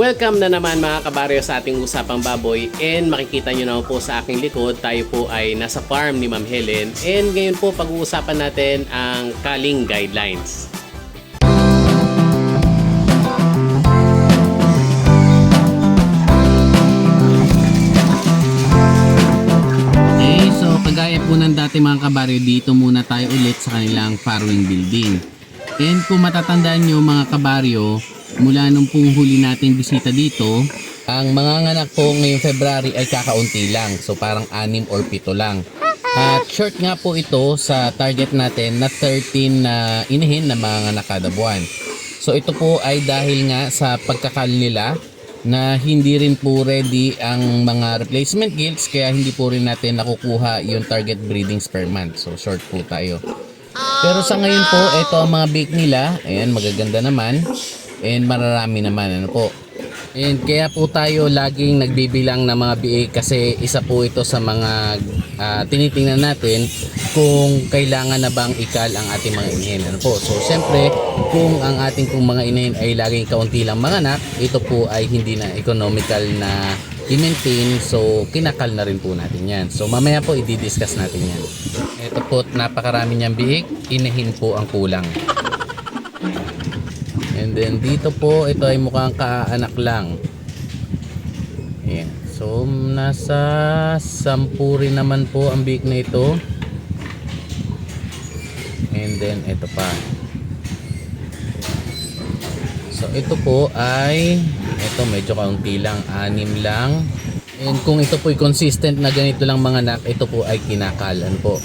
Welcome na naman mga kabaryo sa ating usapang baboy and makikita nyo naman po sa aking likod tayo po ay nasa farm ni Ma'am Helen and ngayon po pag-uusapan natin ang Kaling Guidelines. Okay, so kagaya po ng dati mga kabaryo, dito muna tayo ulit sa kanilang farrowing building. And kung matatandaan nyo mga kabaryo, mula nung pong huli nating bisita dito, ang mga nganak po ngayong February ay kakaunti lang. So parang anim or pito lang. At short nga po ito sa target natin na 13 na inihin na mga nganak kada buwan. So ito po ay dahil nga sa pagkakal nila na hindi rin po ready ang mga replacement gilts kaya hindi po rin natin nakukuha yung target breedings per month. So short po tayo. Pero sa ngayon po, ito ang mga bake nila. Ayan, magaganda naman. And mararami naman. Ano po. And kaya po tayo laging nagbibilang ng mga biik kasi isa po ito sa mga ah, tinitingnan natin kung kailangan na bang ikal ang ating mga inahin. Ano po? So, siyempre, kung ang ating kung mga inahin ay laging kaunti lang mga anak, ito po ay hindi na economical na i-maintain. So, kinakal na rin po natin yan. So, mamaya po i-discuss natin yan. Ito po, napakarami niyang biik. Inahin po ang kulang. And then dito po, ito ay mukhang kaanak lang. Ayan. So, nasa sampu rin naman po ang biik na ito. And then, ito pa. So, ito po ay, ito medyo kaunti lang, anim lang. And kung ito po ay consistent na ganito lang mga anak, ito po ay kinakalan po.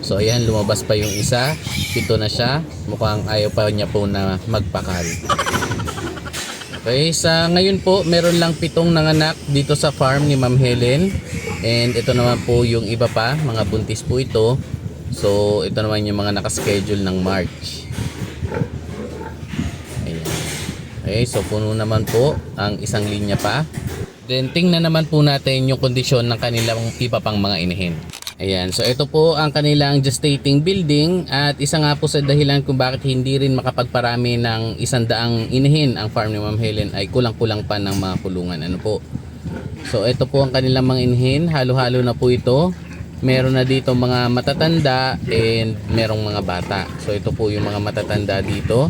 So ayan, lumabas pa yung isa. Pito na siya. Mukhang ayaw pa niya po na magpakal. Okay, sa ngayon po, meron lang pitong nanganak dito sa farm ni Ma'am Helen. And ito naman po yung iba pa, mga buntis po ito. So ito naman yung mga nakaschedule ng March. Ayan. Okay, so puno naman po ang isang linya pa. Then tingnan naman po natin yung kondisyon ng kanilang iba pang mga inahin. Ayan, so ito po ang kanilang gestating building at isa nga po sa dahilan kung bakit hindi rin makapagparami ng isang daang inahin ang farm ni Ma'am Helen ay kulang-kulang pa ng mga kulungan. Ano po? So ito po ang kanilang mga inahin, halo-halo na po ito. Meron na dito mga matatanda and merong mga bata. So ito po yung mga matatanda dito.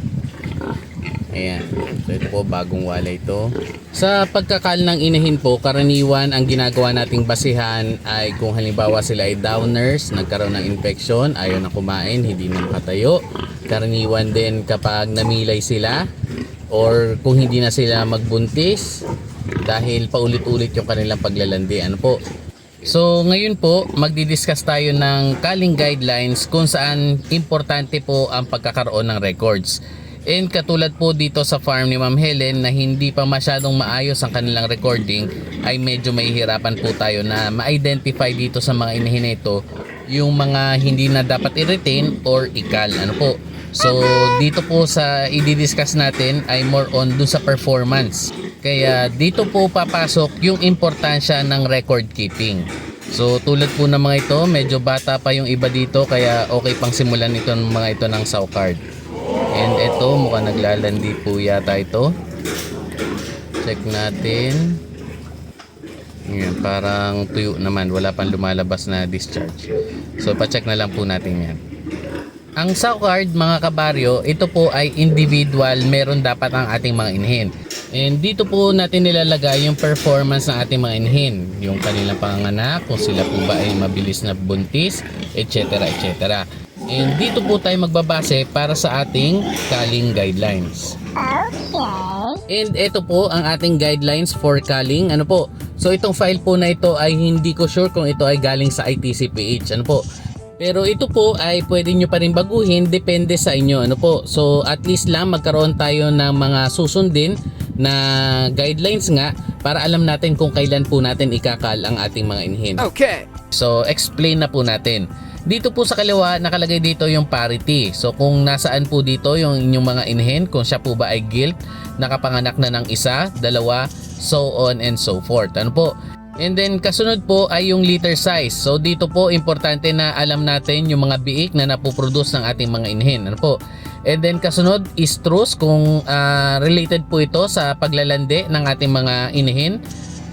Ayan. So ito po bagong wala ito. Sa pagkakal ng inahin po, karaniwan ang ginagawa nating basihan ay kung halimbawa sila ay downers, nagkaroon ng infection, ayaw na kumain, hindi na makatayo. Karaniwan din kapag namilay sila or kung hindi na sila magbuntis dahil paulit-ulit yung kanilang paglalandi. Ano po? So ngayon po, magdi-discuss tayo ng kaling guidelines kung saan importante po ang pagkakaroon ng records. And katulad po dito sa farm ni Ma'am Helen na hindi pa masyadong maayos ang kanilang recording ay medyo mahihirapan po tayo na ma-identify dito sa mga ito yung mga hindi na dapat i-retain or ikal. Ano po? So dito po sa i-discuss natin ay more on dun sa performance. Kaya dito po papasok yung importansya ng record keeping. So tulad po ng mga ito, medyo bata pa yung iba dito kaya okay pang simulan ito mga ito ng sow card. And ito, mukhang naglalandi po yata ito. Check natin. Yan, parang tuyo naman. Wala pang lumalabas na discharge. So, pacheck na lang po natin yan. Ang sow card, mga kabaryo, ito po ay individual. Meron dapat ang ating mga inhin. And dito po natin nilalagay yung performance ng ating mga inhin. Yung kanilang panganak, kung sila po ba ay mabilis na buntis, etc. etc. And dito po tayo magbabase para sa ating calling guidelines. And ito po ang ating guidelines for calling. Ano po? So itong file po na ito ay hindi ko sure kung ito ay galing sa ITCPH. Ano po? Pero ito po ay pwede nyo pa rin baguhin. Depende sa inyo. Ano po? So at least lang magkaroon tayo ng mga susundin na guidelines nga para alam natin kung kailan po natin ikakal ang ating mga inhin. Okay. So, explain na po natin. Dito po sa kaliwa, nakalagay dito yung parity. So, kung nasaan po dito yung inyong mga inhen, kung siya po ba ay guilt, nakapanganak na ng isa, dalawa, so on and so forth. Ano po? And then, kasunod po ay yung liter size. So, dito po, importante na alam natin yung mga biik na napoproduce ng ating mga inhen. Ano po? And then kasunod is truce kung ah, related po ito sa paglalandi ng ating mga inihin.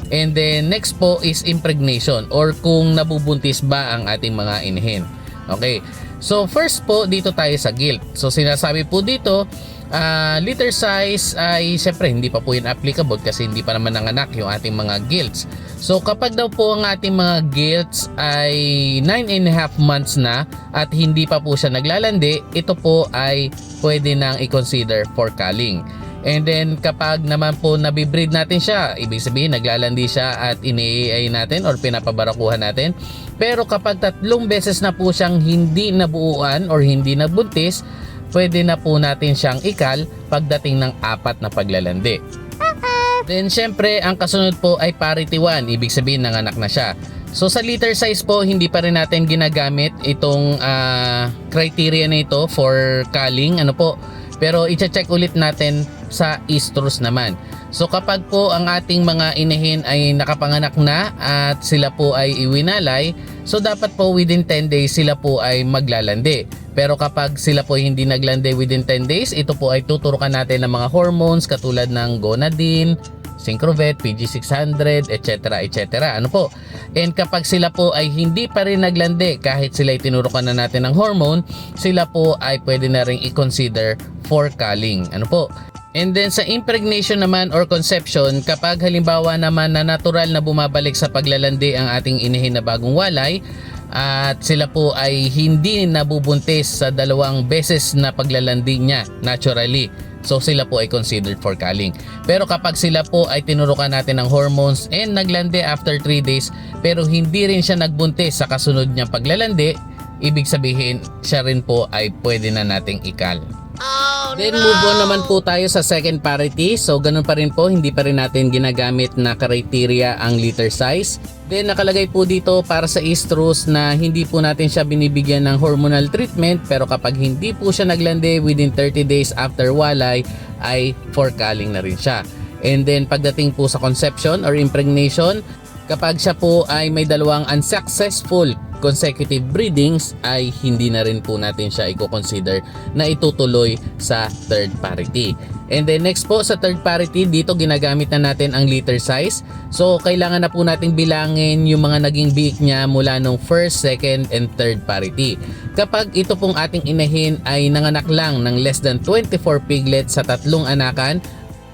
And then next po is impregnation or kung nabubuntis ba ang ating mga inihin. Okay. So first po dito tayo sa gilt. So sinasabi po dito ah, liter size ay syempre hindi pa po yun applicable kasi hindi pa naman nanganak yung ating mga gilts. So kapag daw po ang ating mga gilts ay 9 and a half months na at hindi pa po siya naglalandi, ito po ay pwede nang i-consider for culling. And then kapag naman po nabibreed natin siya, ibig sabihin naglalandi siya at ini natin or pinapabarakuhan natin. Pero kapag tatlong beses na po siyang hindi nabuuan or hindi nabuntis, pwede na po natin siyang ikal pagdating ng apat na paglalandi. Then syempre ang kasunod po ay parity 1, ibig sabihin nanganak na siya. So sa liter size po hindi pa rin natin ginagamit itong ah, criteria na ito for culling ano po. Pero i-check ulit natin sa estrus naman. So kapag po ang ating mga inahin ay nakapanganak na at sila po ay iwinalay, so dapat po within 10 days sila po ay maglalandi. Pero kapag sila po hindi naglandi within 10 days, ito po ay tuturukan natin ng mga hormones katulad ng gonadin, Syncrovet, PG600, etc. etc. Ano po? And kapag sila po ay hindi pa rin naglandi kahit sila ay tinurukan na natin ng hormone, sila po ay pwede na rin i-consider for culling. Ano po? And then sa impregnation naman or conception, kapag halimbawa naman na natural na bumabalik sa paglalandi ang ating inihin na bagong walay, at sila po ay hindi nabubuntis sa dalawang beses na paglalandi niya naturally. So sila po ay considered for culling. Pero kapag sila po ay tinurukan natin ng hormones and naglandi after 3 days pero hindi rin siya nagbuntis sa kasunod niyang paglalandi, ibig sabihin siya rin po ay pwede na nating ikal. Then move on naman po tayo sa second parity. So ganun pa rin po, hindi pa rin natin ginagamit na criteria ang liter size. Then nakalagay po dito para sa estrus na hindi po natin siya binibigyan ng hormonal treatment pero kapag hindi po siya naglandi within 30 days after walay ay for culling na rin siya. And then pagdating po sa conception or impregnation, kapag siya po ay may dalawang unsuccessful consecutive breedings ay hindi na rin po natin siya i-consider na itutuloy sa third parity. And then next po sa third parity, dito ginagamit na natin ang liter size. So kailangan na po nating bilangin yung mga naging biik niya mula nung first, second, and third parity. Kapag ito pong ating inahin ay nanganak lang ng less than 24 piglets sa tatlong anakan,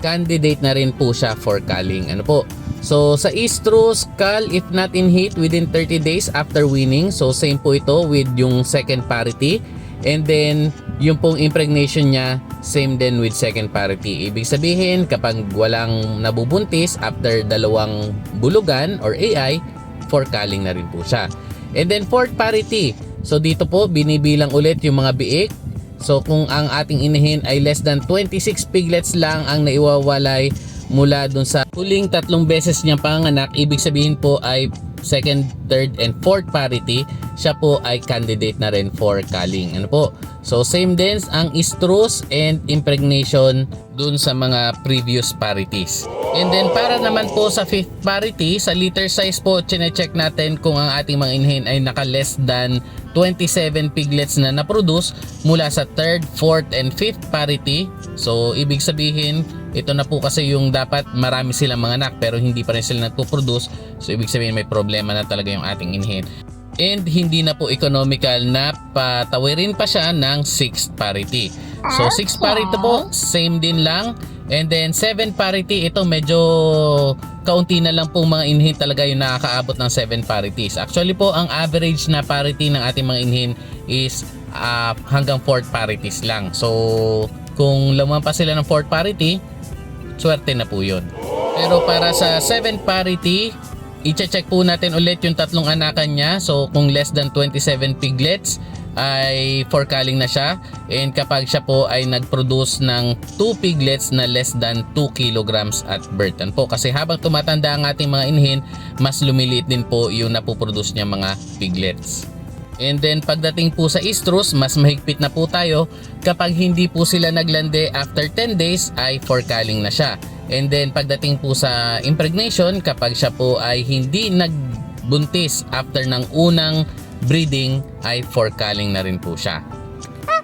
candidate na rin po siya for culling. Ano po? So sa estrus, cal if not in heat within 30 days after winning. So same po ito with yung second parity. And then yung pong impregnation niya same din with second parity. Ibig sabihin kapag walang nabubuntis after dalawang bulugan or AI, for culling na rin po siya. And then fourth parity. So dito po binibilang ulit yung mga biik. So kung ang ating inahin ay less than 26 piglets lang ang naiwawalay mula dun sa huling tatlong beses niyang panganak, ibig sabihin po ay second, third, and fourth parity, siya po ay candidate na rin for culling. Ano po? So same din ang estrus and impregnation dun sa mga previous parities. And then para naman po sa fifth parity, sa liter size po, chine-check natin kung ang ating mga inhin ay naka less than 27 piglets na na-produce mula sa third, fourth, and fifth parity. So ibig sabihin, ito na po kasi yung dapat marami silang mga anak pero hindi pa rin sila nagpo-produce. So ibig sabihin may problema na talaga yung ating inhin. And hindi na po economical na patawirin pa siya ng 6th parity. So 6 parity po, same din lang. And then 7 parity, ito medyo kaunti na lang po mga inhin talaga yung nakakaabot ng 7 parities. Actually po, ang average na parity ng ating mga inhin is ah, hanggang 4 parities lang. So kung lumampas sila ng 4 parity, swerte na po yun. Pero para sa 7 parity, i-check po natin ulit yung tatlong anakan niya. So kung less than 27 piglets, ay for culling na siya. And kapag siya po ay nag-produce ng 2 piglets na less than 2 kilograms at birth. Yan po. Kasi habang tumatanda ang ating mga inhin, mas lumiliit din po yung napoproduce niya mga piglets. And then pagdating po sa estrus, mas mahigpit na po tayo. Kapag hindi po sila naglande after 10 days ay for culling na siya. And then pagdating po sa impregnation, kapag siya po ay hindi nagbuntis after ng unang breeding ay for culling na rin po siya.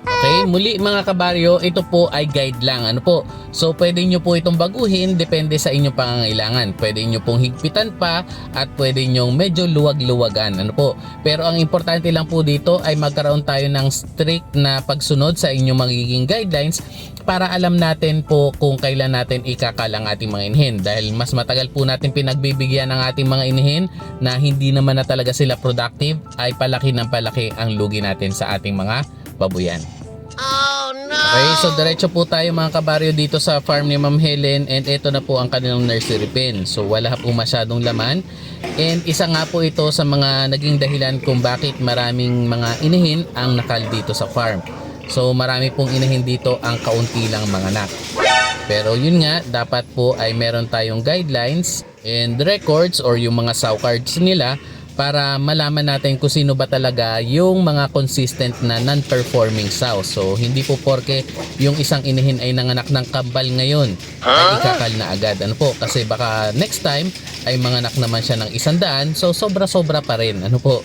Okay, muli mga kabaryo, ito po ay guide lang. Ano po? So pwede nyo po itong baguhin depende sa inyong pangangailangan. Pwede nyo pong higpitan pa at pwede nyo medyo luwag-luwagan. Ano po? Pero ang importante lang po dito ay magkaroon tayo ng strict na pagsunod sa inyong magiging guidelines para alam natin po kung kailan natin ikakal ang ating mga inhin. Dahil mas matagal po natin pinagbibigyan ng ating mga inhin na hindi naman na talaga sila productive ay palaki ng palaki ang lugi natin sa ating mga babuyan. Okay, so diretso po tayo mga kabaryo dito sa farm ni Ma'am Helen and ito na po ang kanilang nursery pen. So wala po masyadong laman and isa nga po ito sa mga naging dahilan kung bakit maraming mga inihin ang nakal dito sa farm. So marami pong inihin dito ang kaunti lang mga anak. Pero yun nga, dapat po ay meron tayong guidelines and records or yung mga sow cards nila para malaman natin kung sino ba talaga yung mga consistent na non-performing sow. So, hindi po porke yung isang inihin ay nanganak ng kambal ngayon ay ikakal na agad. Ano po? Kasi baka next time ay manganak naman siya ng isandaan. So, sobra-sobra pa rin. Ano po?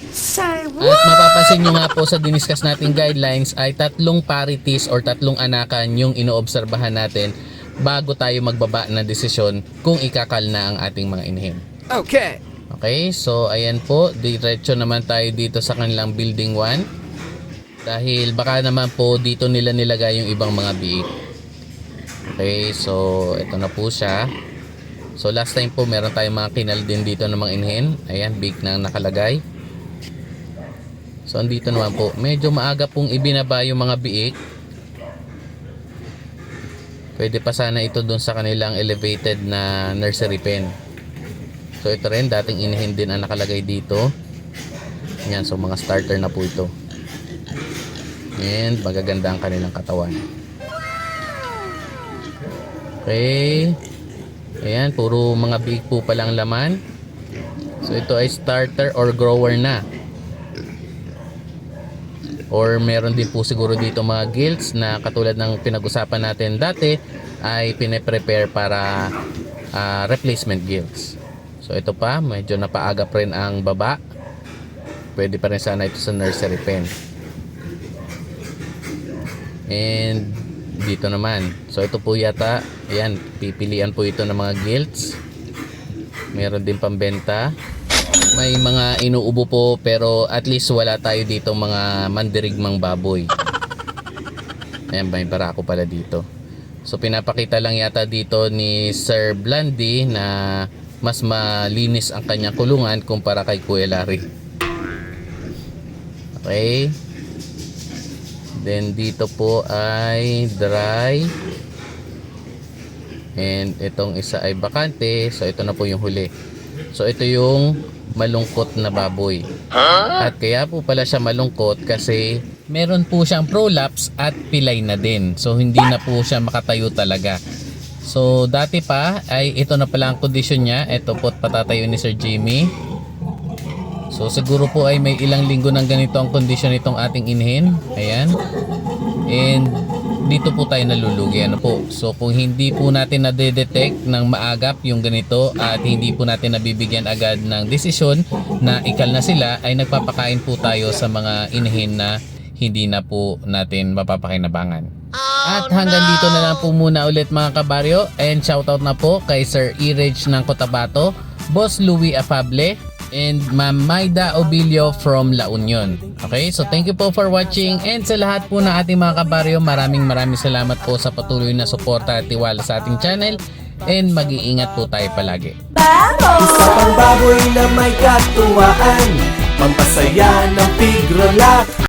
At mapapansin nyo nga po sa diniscuss nating guidelines ay tatlong parities or tatlong anakan yung inoobserbahan natin bago tayo magbaba ng desisyon kung ikakal na ang ating mga inihin. Okay. Okay, so ayan po, diretso naman tayo dito sa kanilang building 1. Dahil baka naman po dito nila nilagay yung ibang mga biik. Okay, so ito na po siya. So last time po meron tayong mga kinal din dito ng mga inhin. Ayan, big na nakalagay. So andito naman po, medyo maaga pong ibinaba yung mga biik. Pwede pa sana ito doon sa kanilang elevated na nursery pen. So ito rin, dating inihin din ang nakalagay dito. Yan, so mga starter na po ito. And magaganda ang kanilang katawan. Okay. Ayan, puro mga big po palang laman. So ito ay starter or grower na. Or meron din po siguro dito mga gilts na katulad ng pinag-usapan natin dati ay pine-prepare para ah, replacement gilts. So ito pa, medyo napaagap rin ang baba. Pwede pa rin sana ito sa nursery pen. And dito naman. So ito po yata, ayan, pipilian po ito ng mga gilts. Meron din pambenta. May mga inuubo po pero at least wala tayo dito mga mandirigmang baboy. Ayan, may barako pala dito. So pinapakita lang yata dito ni Sir Blandy na mas malinis ang kanyang kulungan kumpara kay Kuya Larry. Okay. Then dito po ay dry. And itong isa ay bakante. So ito na po yung huli. So ito yung malungkot na baboy. At kaya po pala siya malungkot kasi meron po siyang prolapse at pilay na din. So hindi na po siya makatayo talaga. So dati pa ay ito na pala ang kondisyon niya. Ito po patatayo ni Sir Jimmy. So siguro po ay may ilang linggo ng ganito ang kondisyon nitong ating inhin. Ayan. And dito po tayo nalulugi. Ano po? So kung hindi po natin na-detect ng maagap yung ganito at hindi po natin nabibigyan agad ng desisyon na ikal na sila ay nagpapakain po tayo sa mga inhin na hindi na po natin mapapakinabangan. At hanggang dito na lang po muna ulit mga kabaryo. And shoutout na po kay Sir Irage ng Cotabato, Boss Louis Afable, and Ma'am Maida Obilio from La Union. Okay, so thank you po for watching. And sa lahat po ng ating mga kabaryo, maraming maraming salamat po sa patuloy na suporta at tiwala sa ating channel. And mag-iingat po tayo palagi. Isa pang baboy na may katuwaan Pampasaya ng tigrola